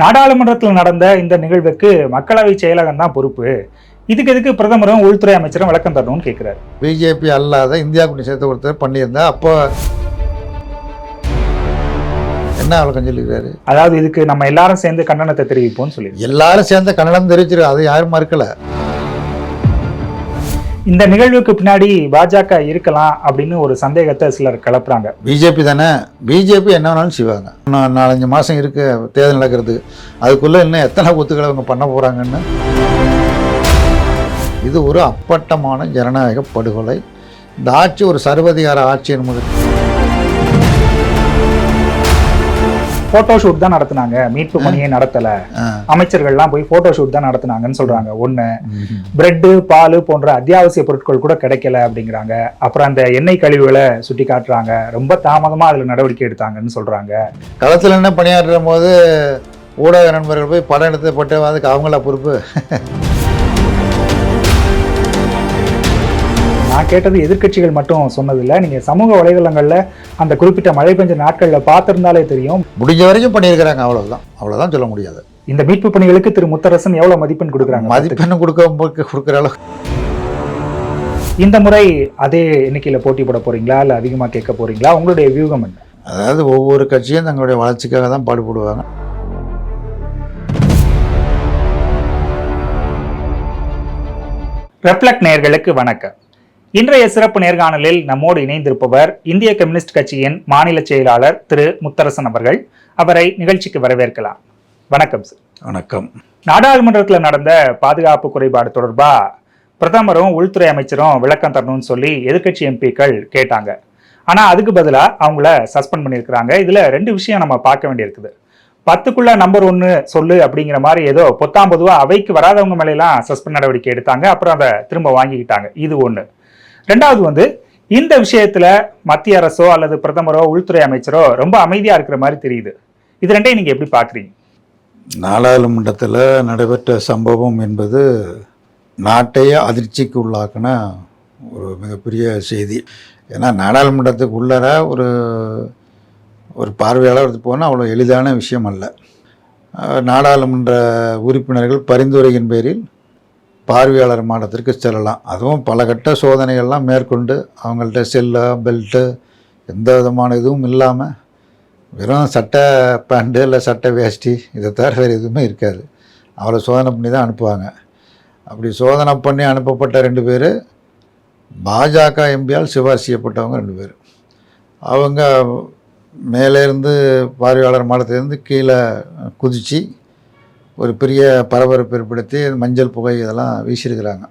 நாடாளுமன்றத்தில் நடந்த இந்த நிகழ்வுக்கு மக்களவை செயலகம் தான் பொறுப்பு. இதுக்கு எதுக்கு பிரதமரும் உள்துறை அமைச்சரும் விளக்கம் தரணும்னு கேட்கிறாரு. பிஜேபி அல்லாத இந்தியா கூட்டணி சேர்த்து ஒருத்தர் பண்ணியிருந்தா அப்போ என்ன விளக்கம் சொல்லியிருக்காரு? அதாவது இதுக்கு நம்ம எல்லாரும் சேர்ந்து கண்டனத்தை தெரிவிப்போம்னு சொல்லி எல்லாரும் சேர்ந்த கன்னடம் தெரிவிச்சிரு அது யாரும் மறுக்கல. இந்த நிகழ்வுக்கு பின்னாடி பாஜக இருக்கலாம் அப்படின்னு ஒரு சந்தேகத்தை சிலர் கிளப்புறாங்க. பிஜேபி தானே? பிஜேபி என்ன வேணாலும் செய்வாங்க. இன்னும் நாலஞ்சு மாதம் இருக்கு தேர்தல் நடக்கிறது அதுக்குள்ளே இன்னும் எத்தனை குத்துக்களை அவங்க பண்ண போகிறாங்கன்னு இது ஒரு அப்பட்டமான ஜனநாயக படுகொலை. இந்த ஆட்சி ஒரு சர்வதிகார ஆட்சி என்பது போட்டோ ஷூட் தான் நடத்துனாங்க. மீட்பு பணியை நடத்தல. அமைச்சர்கள்லாம் போய் போட்டோ ஷூட் தான் நடத்துனாங்கன்னு சொல்றாங்க. ஒண்ணு பிரெட்டு பால் போன்ற அத்தியாவசிய பொருட்கள் கூட கிடைக்கல அப்படிங்கிறாங்க. அப்புறம் அந்த எண்ணெய் கழிவுகளை சுட்டி காட்டுறாங்க. ரொம்ப தாமதமா அதுல நடவடிக்கை எடுத்தாங்கன்னு சொல்றாங்க. களத்தில் என்ன பணியாற்றுற போது ஊடக நண்பர்கள் போய் படம் எடுத்து போட்டு அதுக்கு அவங்கள பொறுப்பு. நான் கேட்டது எதிர்க்கட்சிகள் மட்டும் சொன்னதில்ல. நீங்க சமூக வலைதளங்கள்ல அந்த குறிப்பிட்ட மழை பெஞ்ச நாட்கள்ல பார்த்திருந்தாலே தெரியும். முடிஞ்ச வரைக்கும் பண்ணியிருக்கிறாங்க அவ்வளவுதான். அவ்வளவுதான் சொல்ல முடியாது. இந்த மீட்பு பணிகளுக்கு திரு முத்தரசன் எவ்வளவு மதிப்பெண் கொடுக்குறாங்க? மதிப்பெண்ணு கொடுக்க கொடுக்குற அளவு. இந்த முறை அதே எண்ணிக்கையில போட்டி போட போறீங்களா? இல்ல அதிகமா கேட்க போறீங்களா? உங்களுடைய வியூகம் என்ன? அதாவது ஒவ்வொரு கட்சியும் தங்களுடைய வளர்ச்சிக்காக தான் பாடுபடுவாங்க. ரெப்ளக்ட் நேயர்களுக்கு வணக்கம். இன்றைய சிறப்பு நேர்காணலில் நம்மோடு இணைந்திருப்பவர் இந்திய கம்யூனிஸ்ட் கட்சியின் மாநில செயலாளர் திரு முத்தரசன் அவர்கள். அவரை நிகழ்ச்சிக்கு வரவேற்கலாம். வணக்கம் சார். வணக்கம். நாடாளுமன்றத்தில் நடந்த பாதுகாப்பு குறைபாடு தொடர்பா பிரதமரும் உள்துறை அமைச்சரும் விளக்கம் தரணும்னு சொல்லி எதிர்க்கட்சி எம்பிக்கள் கேட்டாங்க. ஆனா அதுக்கு பதிலா அவங்கள சஸ்பெண்ட் பண்ணியிருக்கிறாங்க. இதுல ரெண்டு விஷயம் நம்ம பார்க்க வேண்டியிருக்குது. பத்துக்குள்ள நம்பர் ஒன்னு சொல்லு அப்படிங்கிற மாதிரி ஏதோ பொத்தாம் பொதுவா அவைக்கு வராதவங்க மேலாம் சஸ்பெண்ட் நடவடிக்கை எடுத்தாங்க. அப்புறம் அதை திரும்ப வாங்கிக்கிட்டாங்க. இது ஒண்ணு. ரெண்டாவது வந்து இந்த விஷயத்துல மத்திய அரசோ அல்லது பிரதமரோ உள்துறை அமைச்சரோ ரொம்ப அமைதியா இருக்கிற மாதிரி தெரியுது. இது ரெண்டையும் நீங்க எப்படி பாக்குறீங்க? நாடாளுமன்றத்தில் நடைபெற்ற சம்பவம் என்பது நாட்டையே அதிர்ச்சிக்கு உள்ளாக்கின ஒரு மிகப்பெரிய செய்தி. ஏன்னா நாடாளுமன்றத்துக்கு உள்ளர ஒரு ஒரு பார்வையாளர் போனால் அவ்வளோ எளிதான விஷயம் அல்ல. நாடாளுமன்ற உறுப்பினர்கள் பரிந்துரையின் பேரில் பார்வையாளர் மாடத்திற்கு செல்லலாம். அதுவும் பல கட்ட சோதனைகள்லாம் மேற்கொண்டு அவங்கள்ட்ட செல்லு பெல்ட்டு எந்த விதமான இதுவும் இல்லாமல் வெறும் சட்டை பேண்ட்டு இல்லை சட்டை வேஷ்டி இதை தவிர வேறு எதுவுமே இருக்காது. அவளை சோதனை பண்ணி தான் அனுப்புவாங்க. அப்படி சோதனை பண்ணி அனுப்பப்பட்ட ரெண்டு பேர் பாஜக எம்பியால் சிபாரிசு செய்யப்பட்டவங்க ரெண்டு பேர். அவங்க மேலேருந்து பார்வையாளர் மாடத்திலேருந்து கீழே குதித்து ஒரு பெரிய பரபரப்பு ஏற்படுத்தி மஞ்சள் புகை இதெல்லாம் வீசியிருக்கிறாங்க.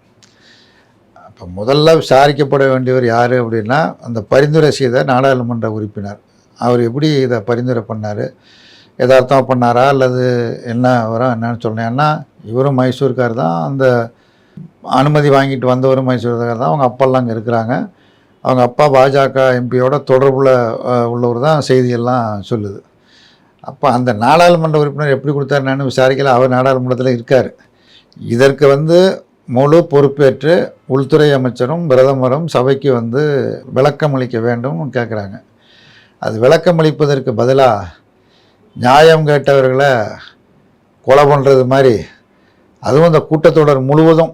அப்போ முதல்ல விசாரிக்கப்பட வேண்டியவர் யார் அப்படின்னா அந்த பரிந்துரை செய்த நாடாளுமன்ற உறுப்பினர். அவர் எப்படி இதை பரிந்துரை பண்ணார்? யதார்த்தமாக பண்ணாரா? அல்லது என்ன வரும் என்னன்னு சொன்னேன்னா இவரும் மைசூர்கார் தான். அந்த அனுமதி வாங்கிட்டு வந்தவரும் மைசூர்கார் தான். அவங்க அப்பாலாம் அங்கே இருக்கிறாங்க. அவங்க அப்பா பாஜக எம்பியோட தொடர்பில் உள்ளவர் தான் செய்தியெல்லாம் சொல்லுது. அப்போ அந்த நாடாளுமன்ற உறுப்பினர் எப்படி கொடுத்தாருன்னு விசாரிக்கல. அவர் நாடாளுமன்றத்தில் இருக்கார். இதற்கு வந்து முழு பொறுப்பேற்று உள்துறை அமைச்சரும் பிரதமரும் சபைக்கு வந்து விளக்கம் அளிக்க வேண்டும் கேட்குறாங்க அது விளக்கம் அளிப்பதற்கு பதிலாக நியாயம் கேட்டவர்களை கொலை பண்ணுறது மாதிரி. அதுவும் இந்த கூட்டத்தொடர் முழுவதும்.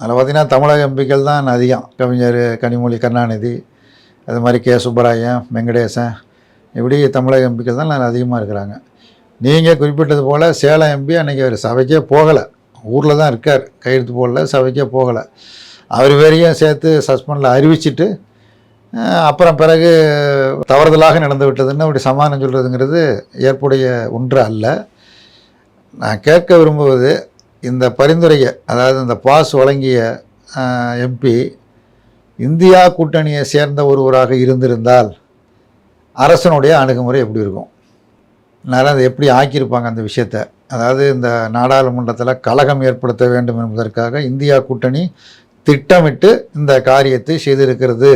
அதில் பார்த்திங்கன்னா தமிழக எம்பிக்கள் தான் அதிகம். கவிஞர் கனிமொழி கருணாநிதி அது மாதிரி கே. சுப்பராயன் வெங்கடேசன் இப்படி தமிழக எம்பிக்கள் தான் அதிகமாக இருக்கிறாங்க. நீங்கள் குறிப்பிட்டது போல் சேலம் எம்பி அன்றைக்கி அவர் சபைக்கே போகலை. ஊரில் தான் இருக்கார். கையெழுத்து போடல சபைக்கே போகலை. அவர் வரையும் சேர்த்து சஸ்பெண்டில் அறிவிச்சிட்டு அப்புறம் பிறகு தவறுதலாக நடந்து விட்டதுன்னு அப்படி சமாதானம் சொல்கிறதுங்கிறது ஏற்புடைய ஒன்று அல்ல. நான் கேட்க விரும்புவது இந்த பரிந்துரையை அதாவது இந்த பாஸ் வழங்கிய எம்பி இந்தியா கூட்டணியை சேர்ந்த ஒருவராக இருந்திருந்தால் அரசனுடைய அணுகுமுறை எப்படி இருக்கும்? நேரம் அதை எப்படி ஆக்கியிருப்பாங்க அந்த விஷயத்தை? அதாவது இந்த நாடாளுமன்றத்தில் கலகம் ஏற்படுத்த வேண்டும் என்பதற்காக இந்தியா கூட்டணி திட்டமிட்டு இந்த காரியத்தை செய்திருக்கிறது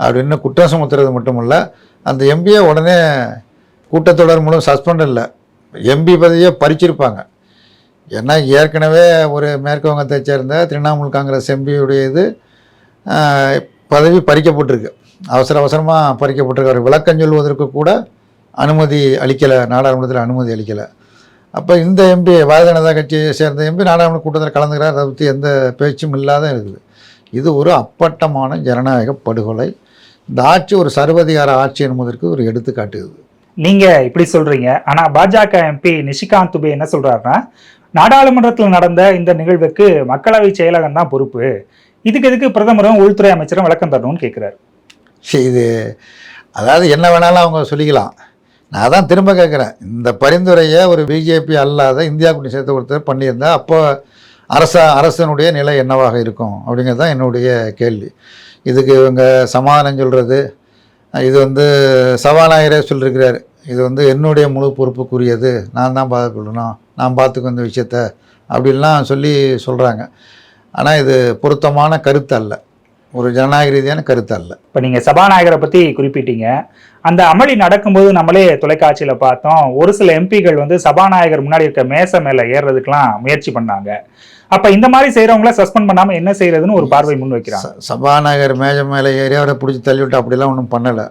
அப்படின்னு குற்றம் சுமத்துறது மட்டுமல்ல அந்த எம்பியை உடனே கூட்டத்தொடர் மூலம் சஸ்பெண்ட் இல்லை. எம்பி பதவியை பறிச்சிருப்பாங்க. ஏன்னா ஏற்கனவே ஒரு மேற்கு வங்கத்தை சேர்ந்த திரிணாமுல் காங்கிரஸ் எம்பியுடைய இது பதவி பறிக்கப்பட்டிருக்கு. அவசர அவசரமாக பறிக்கப்பட்டிருக்கு விளக்கம் சொல்வதற்கு கூட அனுமதி அளிக்கலை நாடாளுமன்றத்தில் அனுமதி அளிக்கலை. அப்போ இந்த எம்பி பாரதிய ஜனதா கட்சியை சேர்ந்த எம்பி நாடாளுமன்ற கூட்டத்தில் கலந்துக்கிறார். அதை பற்றி எந்த பேச்சும் இல்லாத இருக்குது. இது ஒரு அப்பட்டமான ஜனநாயக படுகொலை. இந்த ஆட்சி ஒரு சர்வதிகார ஆட்சி என்பதற்கு ஒரு எடுத்துக்காட்டுது நீங்கள் இப்படி சொல்றீங்க. ஆனால் பாஜக எம்பி நிஷிகாந்த் துபே என்ன சொல்கிறாருன்னா நாடாளுமன்றத்தில் நடந்த இந்த நிகழ்வுக்கு மக்களவை செயலகம் தான் பொறுப்பு. இதுக்கு எதுக்கு பிரதமரும் உள்துறை அமைச்சரும் விளக்கம் தரணும்னு கேட்குறாரு சரி, இது அதாவது என்ன வேணாலும் அவங்க சொல்லிக்கலாம். நான் தான் திரும்ப கேட்குறேன். இந்த பரிந்துரையை ஒரு பிஜேபி அல்லாத இந்தியா கூட்டணி சேர்த்து ஒருத்தர் பண்ணியிருந்தா அப்போ அரச அரசனுடைய நிலை என்னவாக இருக்கும் அப்படிங்கிறது தான் என்னுடைய கேள்வி. இதுக்கு இவங்க சமாதானம் சொல்கிறது இது வந்து சபாநாயகரே சொல்லியிருக்கிறார் இது வந்து என்னுடைய முழு பொறுப்புக்குரியது. நான் தான் பார்த்துக்கொள்ளணும். நான் பார்த்துக்க இந்த விஷயத்த அப்படின்லாம் சொல்லி சொல்கிறாங்க ஆனால் இது பொருத்தமான கருத்து அல்ல. ஒரு ஜனநாயக ரீதியான கருத்து அல்ல. இப்ப நீங்க சபாநாயகரை பத்தி குறிப்பிட்டீங்க. அந்த அமளி நடக்கும்போது நம்மளே தொலைக்காட்சியில பார்த்தோம். ஒரு சில எம்பிகள் வந்து சபாநாயகர் முன்னாடி இருக்க மேசை மேல ஏறுறதுக்கெல்லாம் முயற்சி பண்ணாங்க. அப்ப இந்த மாதிரி செய்யறவங்கள சஸ்பெண்ட் பண்ணாம என்ன செய்யறதுன்னு ஒரு பார்வை முன் வைக்கிறாங்க. சபாநாயகர் மேஜை மேலே ஏறி அவரை பிடிச்சி தள்ளி விட்டு அப்படிலாம் ஒன்றும் பண்ணலை.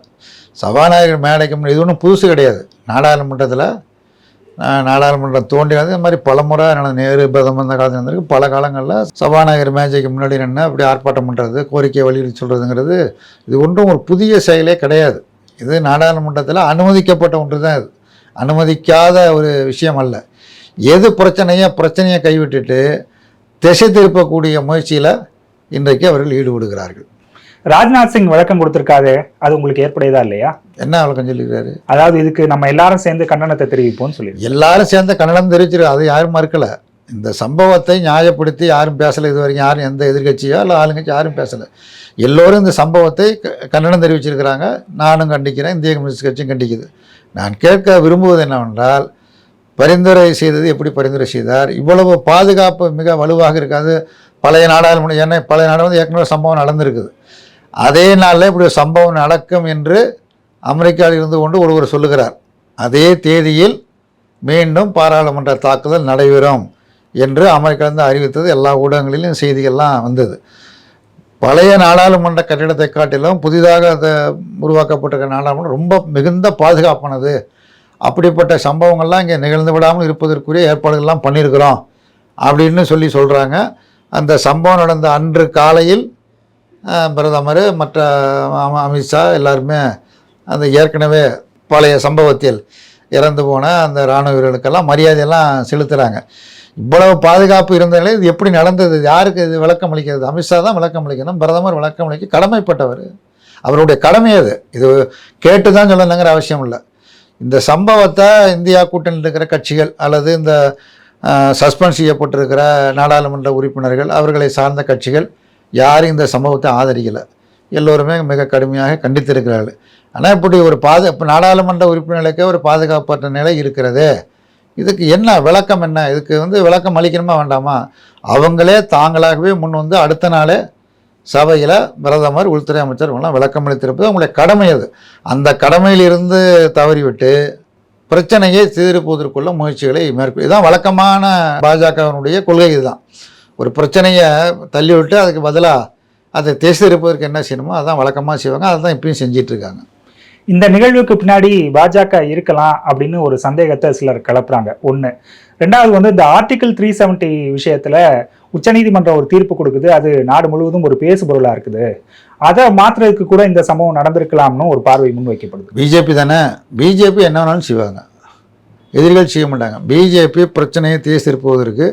சபாநாயகர் மேடைக்கு இது ஒன்றும் புதுசு கிடையாது. நாடாளுமன்றத்தில் நாடாளுமன்றம் தோண்டினது இந்த மாதிரி பல முறை நடந்த நேரு பிரதமர் இந்த காலத்தில் இருந்திருக்கு பல காலங்களில் சபாநாயகர் மேஜைக்கு முன்னாடி நின்று அப்படி ஆர்ப்பாட்டம் பண்ணுறது கோரிக்கையை வலியுறுத்தி சொல்கிறதுங்கிறது இது ஒன்றும் ஒரு புதிய செயலே கிடையாது. இது நாடாளுமன்றத்தில் அனுமதிக்கப்பட்ட ஒன்று தான் இது. அனுமதிக்காத ஒரு விஷயம் அல்ல. எது பிரச்சனையோ பிரச்சனையை கைவிட்டுட்டு திசை திருப்பக்கூடிய முயற்சியில் இன்றைக்கு அவர்கள் ஈடுபடுகிறார்கள். ராஜ்நாத் சிங் விளக்கம் கொடுத்திருக்காரு. அது உங்களுக்கு ஏற்படையதா இல்லையா? என்ன விளக்கம் சொல்லியிருக்காரு? அதாவது இதுக்கு நம்ம எல்லாரும் சேர்ந்து கண்டனத்தை தெரிவிப்போம்னு சொல்லி எல்லாரும் சேர்ந்த கன்னடம் தெரிவிச்சிருக்கு அது யாரும் மறுக்கலை. இந்த சம்பவத்தை நியாயப்படுத்தி யாரும் பேசலை இது வரைக்கும். யாரும் எந்த எதிர்க்கட்சியோ இல்லை ஆளுங்கட்சி யாரும் பேசலை. எல்லோரும் இந்த சம்பவத்தை கண்டனம் தெரிவிச்சிருக்கிறாங்க. நானும் கண்டிக்கிறேன். இந்திய கம்யூனிஸ்ட் கட்சியும் கண்டிக்குது. நான் கேட்க விரும்புவது என்னவென்றால் பரிந்துரை செய்தது எப்படி பரிந்துரை செய்தார்? இவ்வளவு பாதுகாப்பு மிக வலுவாக இருக்காது. பழைய நாடாளுமன்ற ஏன்னா பழைய நாடாளுமன்ற ஏற்கனவே சம்பவம் நடந்திருக்குது. அதே நாளில் இப்படி ஒரு சம்பவம் நடக்கும் என்று அமெரிக்காவில் இருந்து கொண்டு ஒருவர் சொல்லுகிறார். அதே தேதியில் மீண்டும் பாராளுமன்ற தாக்குதல் நடைபெறும் என்று அமெரிக்காவிலிருந்து அறிவித்தது. எல்லா ஊடகங்களிலும் செய்திகள்லாம் வந்தது. பழைய நாடாளுமன்ற கட்டிடத்தை காட்டிலும் புதிதாக அதை உருவாக்கப்பட்டிருக்க நாடாளுமன்றம் ரொம்ப மிகுந்த பாதுகாப்பானது. அப்படிப்பட்ட சம்பவங்கள்லாம் இங்கே நிகழ்ந்து விடாமல் இருப்பதற்குரிய ஏற்பாடுகள்லாம் பண்ணியிருக்கிறோம் அப்படின்னு சொல்லி சொல்கிறாங்க அந்த சம்பவம் நடந்த அன்று காலையில் பிரதமர் மற்ற அமித்ஷா எல்லாருமே அந்த ஏற்கனவே பழைய சம்பவத்தில் இறந்து போன அந்த இராணுவ வீரர்களுக்கெல்லாம் மரியாதையெல்லாம் செலுத்துகிறாங்க இவ்வளவு பாதுகாப்பு இருந்தாலே இது எப்படி நடந்தது? யாருக்கு இது விளக்கம் அளிக்கிறது? அமித்ஷா தான் விளக்கம் அளிக்கணும். பிரதமர் விளக்கம் அளிக்க கடமைப்பட்டவர். அவருடைய கடமை அது. இது கேட்டு தான் சொல்லணுங்கிற அவசியம் இல்லை. இந்த சம்பவத்தை இந்தியா கூட்டணியில் இருக்கிற கட்சிகள் அல்லது இந்த சஸ்பெண்ட் செய்யப்பட்டிருக்கிற நாடாளுமன்ற உறுப்பினர்கள் அவர்களை சார்ந்த கட்சிகள் யாரும் இந்த சம்பவத்தை ஆதரிக்கலை. எல்லோருமே மிக கடுமையாக கண்டித்திருக்கிறார்கள். ஆனால் இப்படி ஒரு பாது இப்போ நாடாளுமன்ற உறுப்பினர்களுக்கே ஒரு பாதுகாப்பற்ற நிலை இருக்கிறதே. இதுக்கு என்ன விளக்கம் என்ன? இதுக்கு வந்து விளக்கம் அளிக்கணுமா வேண்டாமா? அவங்களே தாங்களாகவே முன் வந்து அடுத்த நாளே சபையில் பிரதமர் உள்துறை அமைச்சர் இவங்கெல்லாம் விளக்கம் அளித்திருப்பது அவங்களுடைய கடமை அது. அந்த கடமையிலிருந்து தவறிவிட்டு பிரச்சனையை சீர்போவதற்குள்ள முயற்சிகளை மேற்கொள் இதுதான் வழக்கமான பாஜகவினுடைய கொள்கை இதுதான். ஒரு பிரச்சனையை தள்ளிவிட்டு அதுக்கு பதிலாக அதை தேசியிருப்பதற்கு என்ன செய்யணுமோ அதான் வழக்கமாக செய்வாங்க. அதை தான் இப்பயும் செஞ்சிட்டு இருக்காங்க இந்த நிகழ்வுக்கு பின்னாடி பாஜக இருக்கலாம் அப்படின்னு ஒரு சந்தேகத்தை சிலர் கிளப்புறாங்க. ஒன்று ரெண்டாவது வந்து இந்த ஆர்டிகிள் த்ரீ செவன்ட்டி விஷயத்துல உச்சநீதிமன்றம் ஒரு தீர்ப்பு கொடுக்குது. அது நாடு முழுவதும் ஒரு பேசு பொருளா இருக்குது. அதை மாத்துறதுக்கு கூட இந்த சம்பவம் நடந்திருக்கலாம்னு ஒரு பார்வை முன்வைக்கப்படுது. பிஜேபி தானே? பிஜேபி என்ன வேணாலும் செய்வாங்க. எதிரிகள் செய்ய மாட்டாங்க. பிஜேபி பிரச்சனையை தேசிருப்பதற்கு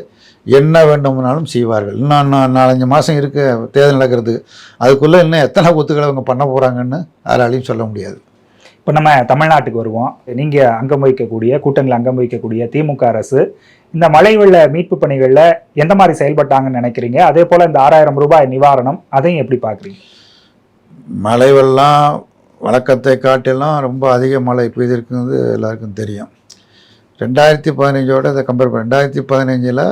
என்ன வேண்டுமானாலும் செய்வார்கள். இன்னும் நாலஞ்சு மாதம் இருக்கு தேர்தல் நடக்கிறதுக்கு அதுக்குள்ளே இன்னும் எத்தனை குத்துக்களை அவங்க பண்ண போகிறாங்கன்னு யாராலையும் சொல்ல முடியாது. இப்போ நம்ம தமிழ்நாட்டுக்கு வருவோம். நீங்க அங்கம் வகிக்கக்கூடிய கூட்டணியில் அங்கம் வகிக்கக்கூடிய திமுக அரசு இந்த மழை வெள்ள மீட்பு பணிகள்ல எந்த மாதிரி செயல்பட்டாங்கன்னு நினைக்கிறீங்க? அதே போல இந்த ஆறாயிரம் ரூபாய் நிவாரணம் அதையும் எப்படி பாக்குறீங்க மழை வெள்ளம் வழக்கத்தை காட்டிலும் ரொம்ப அதிக மழை பெய்திருக்குங்கிறது எல்லாருக்கும் தெரியும். ரெண்டாயிரத்தி பதினஞ்சோட இதை கம்பேர் பண்ண ரெண்டாயிரத்தி பதினஞ்சில்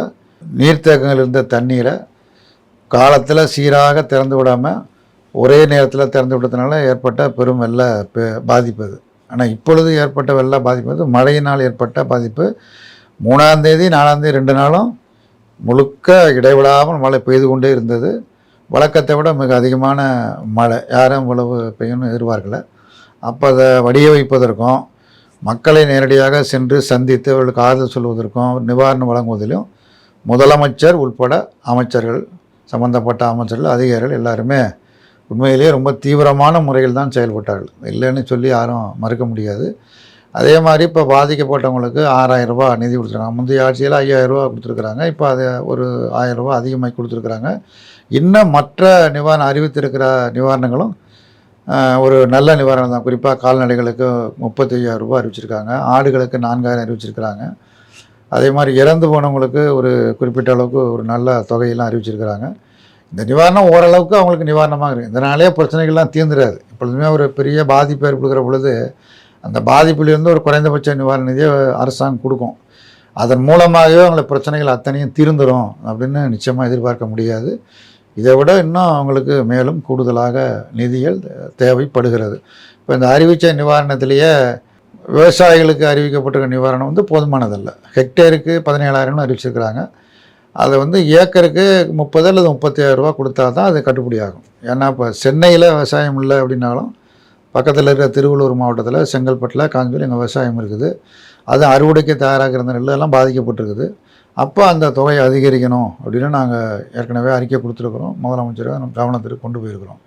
நீர்த்தேக்கங்கள் இருந்த தண்ணீரை காலத்தில் சீராக திறந்து விடாமல் ஒரே நேரத்தில் திறந்து விட்டதுனால ஏற்பட்ட பெரும் வெள்ள பெ- பாதிப்பு அது. ஆனால் இப்பொழுது ஏற்பட்ட வெள்ள பாதிப்பு அது மழையினால் ஏற்பட்ட பாதிப்பு. மூணாந்தேதி நாலாந்தேதி ரெண்டு நாளும் முழுக்க இடைவிடாமல் மழை பெய்து கொண்டே இருந்தது. வழக்கத்தை விட மிக அதிகமான மழை. யாரும் இவ்வளவு பெய்யும்னு எதிர்பார்க்கல. அப்போ அதை வடிய வைப்பதற்கும் மக்களை நேரடியாக சென்று சந்தித்து அவர்களுக்கு ஆறுதல் சொல்வதற்கும் நிவாரணம் வழங்குவதிலும் முதலமைச்சர் உட்பட அமைச்சர்கள் சம்பந்தப்பட்ட அமைச்சர்கள் அதிகாரிகள் எல்லாருமே உண்மையிலேயே ரொம்ப தீவிரமான முறையில் தான் செயல்பட்டார்கள். இல்லைன்னு சொல்லி யாரும் மறுக்க முடியாது. அதே மாதிரி இப்போ பாதிக்கப்பட்டவங்களுக்கு ஆறாயிரம் ரூபாய் நிதி கொடுத்துருக்காங்க. முந்தைய ஆட்சியில் ஐயாயிரம் ரூபாய் கொடுத்துருக்குறாங்க. இப்போ அது ஒரு ஆயிரம் ரூபாய் அதிகமாக கொடுத்துருக்குறாங்க. இன்னும் மற்ற நிவாரணம் அறிவித்திருக்கிற நிவாரணங்களும் ஒரு நல்ல நிவாரணம் தான். குறிப்பாக கால்நடைகளுக்கு முப்பத்தி ரூபாய் அறிவிச்சிருக்காங்க. ஆடுகளுக்கு நான்காயிரம் அறிவிச்சிருக்கிறாங்க. அதே மாதிரி இறந்து போனவங்களுக்கு ஒரு குறிப்பிட்ட அளவுக்கு ஒரு நல்ல தொகையெல்லாம் அறிவிச்சிருக்கிறாங்க. இந்த நிவாரணம் ஓரளவுக்கு அவங்களுக்கு நிவாரணமாக இருக்குது இதனாலே பிரச்சனைகள்லாம் தீர்ந்துடாது. எப்பொழுதுமே ஒரு பெரிய பாதிப்பு ஏற்படுகிற பொழுது அந்த பாதிப்புலேருந்து ஒரு குறைந்தபட்ச நிவாரண நிதியை அரசாங்கம் கொடுக்கும். அதன் மூலமாகவே அவங்கள பிரச்சனைகள் அத்தனையும் தீர்ந்துடும் அப்படின்னு நிச்சயமாக எதிர்பார்க்க முடியாது. இதை விட இன்னும் அவங்களுக்கு மேலும் கூடுதலாக நிதிகள் தேவைப்படுகிறது. இப்போ இந்த அறிவிச்ச நிவாரணத்திலேயே விவசாயிகளுக்கு அறிவிக்கப்பட்டிருக்க நிவாரணம் வந்து போதுமானதல்ல. ஹெக்டேருக்கு பதினேழாயிரம்னு அறிவிச்சிருக்கிறாங்க. அதை வந்து ஏக்கருக்கு முப்பது அல்லது முப்பத்தாயிரம் ரூபா கொடுத்தா தான் அது கட்டுப்படி ஆகும் ஏன்னா இப்போ சென்னையில் விவசாயம் இல்லை அப்படின்னாலும் பக்கத்தில் இருக்கிற திருவள்ளூர் மாவட்டத்தில் செங்கல்பட்டில் காஞ்சிபுரம் எங்கள் விவசாயம் இருக்குது. அது அறுவடைக்கு தயாராக இருந்த நெல்லெல்லாம் பாதிக்கப்பட்டிருக்குது. அப்போ அந்த தொகையை அதிகரிக்கணும் அப்படின்னு நாங்கள் ஏற்கனவே அறிக்கை கொடுத்துருக்குறோம். முதலமைச்சரை நம்ம கவனத்திற்கு கொண்டு போயிருக்கிறோம்.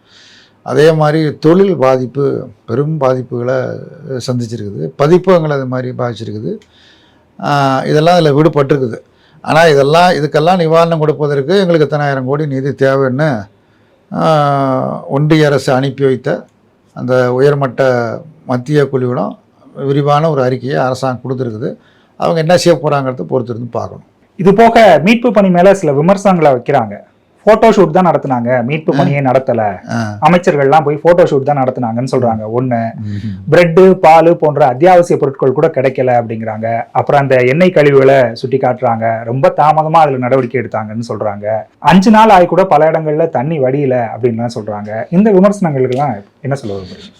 அதே மாதிரி தொழில் பாதிப்பு பெரும் பாதிப்புகளை சந்திச்சிருக்குது. பதிப்பகங்கள் அது மாதிரி பாதிச்சிருக்குது. இதெல்லாம் அதில் விடுபட்டிருக்குது. ஆனால் இதெல்லாம் இதுக்கெல்லாம் நிவாரணம் கொடுப்பதற்கு எங்களுக்கு எத்தனாயிரம் கோடி நிதி தேவைன்னு ஒன்றிய அரசு அனுப்பி வைத்த அந்த உயர்மட்ட மத்திய குழுவிடம் விரிவான ஒரு அறிக்கையை அரசாங்கம் கொடுத்துருக்குது. அவங்க என்ன செய்ய போகிறாங்கிறத பொறுத்திருந்து பார்க்கணும். இது போக மீட்பு பணி மேலே சில விமர்சனங்களை வைக்கிறாங்க. போட்டோ ஷூட் தான் நடத்துனாங்க. மீட்பு பணியே நடத்தல. அமைச்சர்கள்லாம் போய் போட்டோ ஷூட் தான் நடத்துனாங்கன்னு சொல்றாங்க. ஒண்ணு பிரெட்டு பால் போன்ற அத்தியாவசிய பொருட்கள் கூட கிடைக்கல அப்படிங்கிறாங்க. அப்புறம் அந்த எண்ணெய் கழிவுகளை சுட்டி காட்டுறாங்க. ரொம்ப தாமதமா அதுல நடவடிக்கை எடுத்தாங்கன்னு சொல்றாங்க. அஞ்சு நாள் ஆகி கூட பல இடங்கள்ல தண்ணி வடியல அப்படின்லாம் சொல்றாங்க. இந்த விமர்சனங்களுக்கெல்லாம் என்ன சொல்ல விரும்புறீங்க?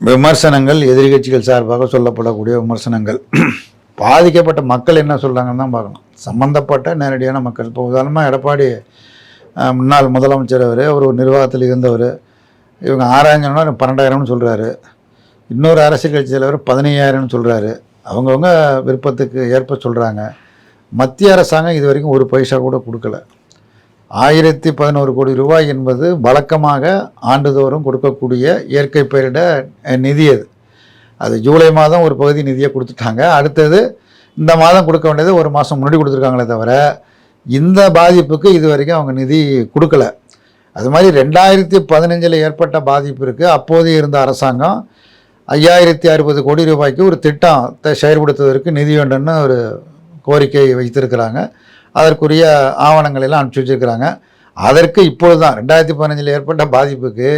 விமர்சனங்கள் எதிர்க்கட்சிகள் சார்பாக சொல்லப்படக்கூடிய விமர்சனங்கள். பாதிக்கப்பட்ட மக்கள் என்ன சொல்கிறாங்கன்னு தான் பார்க்கணும். சம்மந்தப்பட்ட நேரடியான மக்கள். இப்போ உதாரணமாக எடப்பாடி முன்னாள் முதலமைச்சர் அவர் அவர் ஒரு நிர்வாகத்தில் இருந்தவர். இவங்க ஆறாயிரம்னா பன்னெண்டாயிரம்னு சொல்கிறாரு இன்னொரு அரசியல் கட்சி தலைவர் பதினையாயிரம்னு சொல்கிறாரு அவங்கவுங்க விருப்பத்துக்கு ஏற்ப சொல்கிறாங்க மத்திய அரசாங்கம் இது வரைக்கும் ஒரு பைசா கூட கொடுக்கல. ஆயிரத்தி பதினோரு கோடி ரூபாய் என்பது வழக்கமாக ஆண்டுதோறும் கொடுக்கக்கூடிய இயற்கை பெயரிட நிதி அது. அது ஜூலை மாதம் ஒரு பகுதி நிதியை கொடுத்துட்டாங்க. அடுத்தது இந்த மாதம் கொடுக்க வேண்டியது ஒரு மாதம் முன்னாடி கொடுத்துருக்காங்களே தவிர இந்த பாதிப்புக்கு இது வரைக்கும் அவங்க நிதி கொடுக்கல. அது மாதிரி ரெண்டாயிரத்தி பதினஞ்சில் ஏற்பட்ட பாதிப்பு இருக்குது அப்போது இருந்த அரசாங்கம் ஐயாயிரத்தி அறுபது கோடி ரூபாய்க்கு ஒரு திட்டத்தை செயல்படுத்துவதற்கு நிதி வேண்டும்னு ஒரு கோரிக்கை வைத்திருக்கிறாங்க. அதற்குரிய ஆவணங்கள் எல்லாம் அனுப்பிச்சி வச்சிருக்கிறாங்க. அதற்கு இப்பொழுது தான் ரெண்டாயிரத்தி பதினஞ்சில் ஏற்பட்ட பாதிப்புக்கு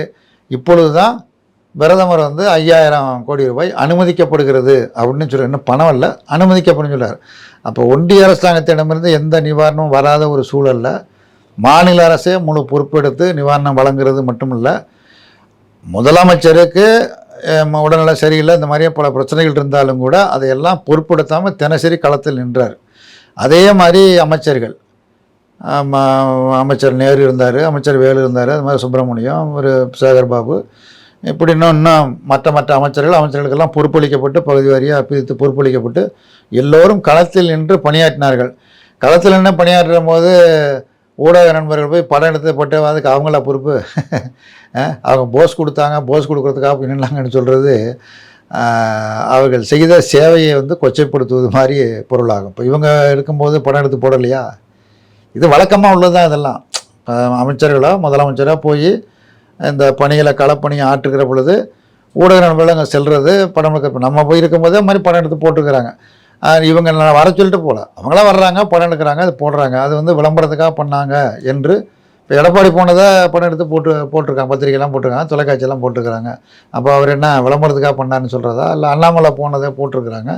இப்பொழுது தான் பிரதமர் வந்து ஐயாயிரம் கோடி ரூபாய் அனுமதிக்கப்படுகிறது அப்படின்னு சொல்லி இன்னும் பணம் இல்லை அனுமதிக்கப்படும் சொல்கிறார் அப்போ ஒன்றிய அரசாங்கத்திடமிருந்து எந்த நிவாரணமும் வராத ஒரு சூழலில் மாநில அரசே முழு பொறுப்பெடுத்து நிவாரணம் வழங்குறது மட்டும் இல்லை முதலமைச்சருக்கு உடல்நல சரியில்லை இந்த மாதிரியே பல பிரச்சனைகள் இருந்தாலும் கூட அதையெல்லாம் பொருட்படுத்தாமல் தினசரி களத்தில் நின்றார். அதே மாதிரி அமைச்சர்கள் அமைச்சர் நேரு இருந்தார் அமைச்சர் வேலு இருந்தார் அது மாதிரி சுப்பிரமணியம் ஒரு சேகர் பாபு இப்படி இன்னும் இன்னும் மற்ற மற்ற அமைச்சர்கள் அமைச்சர்களுக்கெல்லாம் பொறுப்பளிக்கப்பட்டு பகுதி வாரியாக பிரித்து பொறுப்பளிக்கப்பட்டு எல்லோரும் களத்தில் நின்று பணியாற்றினார்கள். களத்தில் நின்று பணியாற்றும் போது ஊடக நண்பர்கள் போய் படம் எடுத்தப்பட்டு அதுக்கு அவங்களா பொறுப்பு. அவங்க போஸ் கொடுத்தாங்க போஸ் கொடுக்குறதுக்காக நின்னாங்கன்னு சொல்கிறது அவர்கள் செய்த சேவையை வந்து கொச்சைப்படுத்துவது மாதிரி பொருளாகும். இப்போ இவங்க இருக்கும்போது படம் எடுத்து போடலையா? இது வழக்கமாக உள்ளது தான் இதெல்லாம் அமைச்சர்களோ முதலமைச்சராக போய் இந்த பணிகளை களப்பணியை ஆற்றுகிற பொழுது ஊடக நண்பர்கள் அங்கே செல்வது படம் எடுக்க நம்ம போய் இருக்கும்போதே மாதிரி படம் எடுத்து போட்டுருக்குறாங்க. இவங்க நான் வர சொல்லிட்டு போகல அவங்களாம் வர்றாங்க படம் எடுக்கிறாங்க அது போடுறாங்க. அது வந்து விளம்பரத்துக்காக பண்ணாங்க என்று இப்போ எடப்பாடி போனதை படம் எடுத்து போட்டு போட்டிருக்காங்க பத்திரிகைலாம் போட்டிருக்காங்க தொலைக்காட்சியெல்லாம் போட்டிருக்கிறாங்க. அப்போ அவர் என்ன விளம்பரத்துக்காக பண்ணாருன்னு சொல்கிறதா இல்லை அண்ணாமலை போனதை போட்டிருக்கிறாங்க?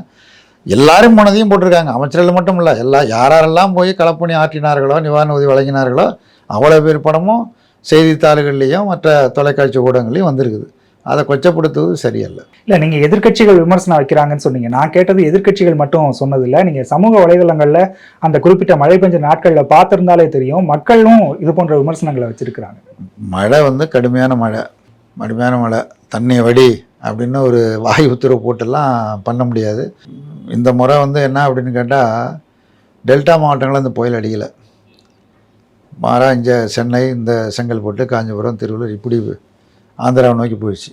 எல்லாரும் போனதையும் போட்டிருக்காங்க. அமைச்சர்கள் மட்டும் இல்லை எல்லா யாரெல்லாம் போய் களப்பணி ஆற்றினார்களோ நிவாரண உதவி வழங்கினார்களோ அவ்வளோ பேர் படமும் செய்தித்தாள்கள்லேயும் மற்ற தொலைக்காட்சி ஊடகங்களையும் வந்திருக்குது. அதை கொச்சப்படுத்துவது சரியல்ல. இல்ல நீங்க எதிர்க்கட்சிகள் விமர்சனம் வைக்கிறாங்கன்னு சொன்னீங்க. நான் கேட்டது எதிர்க்கட்சிகள் மட்டும் சொன்னது இல்ல நீங்க சமூக வலைதளங்கள்ல அந்த குறிப்பிட்ட மழை பெஞ்ச நாட்கள்ல பார்த்திருந்தாலே தெரியும். மக்களும் இது போன்ற விமர்சனங்களை வச்சிருக்கிறாங்க. மழை வந்து கடுமையான மழை கடுமையான மழை தண்ணியை வடி அப்படின்னு ஒரு வாய் உத்தரவு போட்டெல்லாம் பண்ண முடியாது. இந்த முறை வந்து என்ன அப்படின்னு கேட்டால் டெல்டா மாவட்டங்களில் இந்த புயல் அடிக்கலை. மாறா இங்கே சென்னை இந்த செங்கல்பட்டு காஞ்சிபுரம் திருவள்ளூர் இப்படி ஆந்திராவை நோக்கி போயிடுச்சு.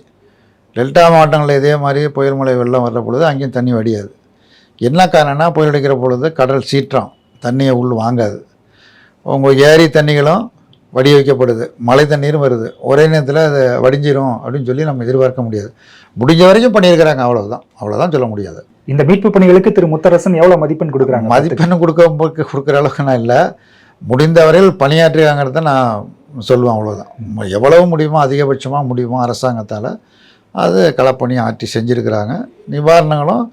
டெல்டா மாவட்டங்களில் இதே மாதிரி புயல் மழை வெள்ளம் வர்ற பொழுது அங்கேயும் தண்ணி வடியாது. என்ன காரணம்னா புயல் அடிக்கிற பொழுது கடல் சீற்றம் தண்ணியை உள் வாங்காது. உங்கள் ஏரி தண்ணிகளும் வடி வைக்கப்படுது மழை தண்ணீரும் வருது. ஒரே நேரத்தில் அது வடிஞ்சிரும் அப்படின்னு சொல்லி நம்ம எதிர்பார்க்க முடியாது. முடிஞ்ச வரைக்கும் பண்ணியிருக்கிறாங்க அவ்வளவுதான். அவ்வளோதான் சொல்ல முடியாது. இந்த மீட்பு பணிகளுக்கு திரு முத்தரசன் எவ்வளவு மதிப்பெண் கொடுக்குறாங்க? மதிப்பெண் கொடுக்க கொடுக்குற அளவுக்கு நான் இல்லை. முடிந்தவரையில் பணியாற்றியாங்கிறத நான் சொல்லுவேன் அவ்வளோதான் எவ்வளவு முடியுமோ அதிகபட்சமாக முடியுமோ அரசாங்கத்தால் அது களப்பணி ஆற்றி செஞ்சுருக்கிறாங்க. நிவாரணங்களும்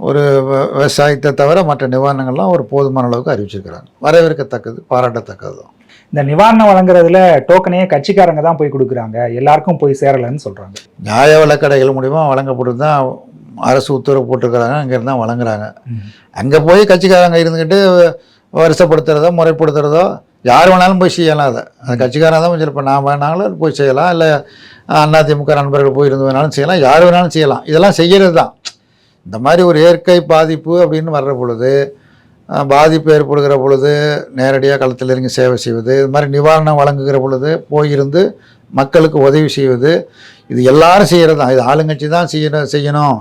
ஒரு விவசாயத்தை தவிர மற்ற நிவாரணங்கள்லாம் ஒரு போதுமான அளவுக்கு அறிவிச்சிருக்கிறாங்க. வரவேற்கத்தக்கது பாராட்டத்தக்கது. தான் இந்த நிவாரணம் வழங்குறதுல டோக்கனையே கட்சிக்காரங்க தான் போய் கொடுக்குறாங்க. எல்லாருக்கும் போய் சேரலன்னு சொல்றாங்க. நியாய விலைக்கடைகள் மூலிமா வழங்கப்பட்டு தான் அரசு உத்தரவு போட்டிருக்கிறாங்க அங்கேருந்து தான் வழங்குறாங்க. அங்கே போய் கட்சிக்காரங்க இருந்துக்கிட்டு வருஷப்படுத்துறதோ முறைப்படுத்துறதோ யார் வேணாலும் போய் செய்யலாம் அதை. அந்த கட்சிக்காரன் தான் கொஞ்சம் இப்போ நான் வேணாலும் போய் செய்யலாம் இல்லை அதிமுக நண்பர்கள் போய் இருந்து வேணாலும் செய்யலாம் யார் வேணாலும் செய்யலாம். இதெல்லாம் செய்கிறது தான். இந்த மாதிரி ஒரு இயற்கை பாதிப்பு அப்படின்னு வர்ற பொழுது பாதிப்பு ஏற்படுகிற பொழுது நேரடியாக களத்தில் இறங்கி சேவை செய்வது இது மாதிரி நிவாரணம் வழங்குகிற பொழுது போயிருந்து மக்களுக்கு உதவி செய்வது இது எல்லாரும் செய்கிறது தான். இது ஆளுங்கட்சி தான் செய்யணும் செய்யணும்.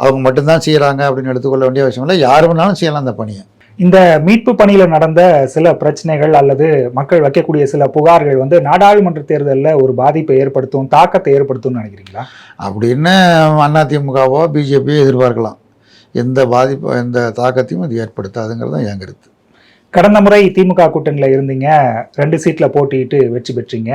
அவங்க மட்டும்தான் செய்கிறாங்க அப்படின்னு எடுத்துக்கொள்ள வேண்டிய அவசியம் இல்லை. யார் வேணாலும் செய்யலாம் அந்த பணியை. இந்த மீட்பு பணியில நடந்த சில பிரச்சனைகள் அல்லது மக்கள் வைக்கக்கூடிய சில புகார்கள் வந்து நாடாளுமன்ற தேர்தலில் ஒரு பாதிப்பை ஏற்படுத்தும் தாக்கத்தை ஏற்படுத்தும்னு நினைக்கிறீங்களா? அப்படின்னு அதிமுகவோ பிஜேபியோ எதிர்பார்க்கலாம். எந்த பாதிப்பு எந்த தாக்கத்தையும் இது ஏற்படுத்தாதுங்கிறது தான் என் கருத்து. கடந்த முறை திமுக கூட்டணியில் இருந்தீங்க ரெண்டு சீட்ல போட்டியிட்டு வெற்றி பெற்றீங்க.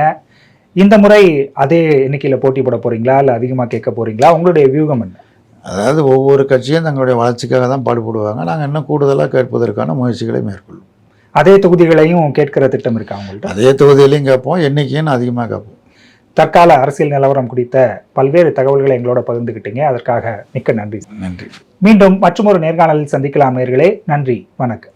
இந்த முறை அதே எண்ணிக்கையில போட்டி போட போறீங்களா? இல்ல அதிகமா கேட்க போறீங்களா? உங்களுடைய வியூகம் என்ன? அதாவது ஒவ்வொரு கட்சியும் தங்களுடைய வளர்ச்சிக்காக தான் பாடுபடுவாங்க. நாங்கள் இன்னும் கூடுதலாக கேட்பதற்கான முயற்சிகளை மேற்கொள்வோம் அதே தொகுதிகளையும் கேட்கிற திட்டம் இருக்கா உங்கள்ட்ட? அதே தொகுதியிலையும் கேட்போம் எண்ணிக்கையும் அதிகமாக கேட்போம். தற்கால அரசியல் நிலவரம் குறித்த பல்வேறு தகவல்களை எங்களோட பகிர்ந்துக்கிட்டீங்க அதற்காக மிக்க நன்றி. நன்றி. மீண்டும் மற்றொரு நேர்காணலில் சந்திக்கலாம் நேர்களே. நன்றி. வணக்கம்.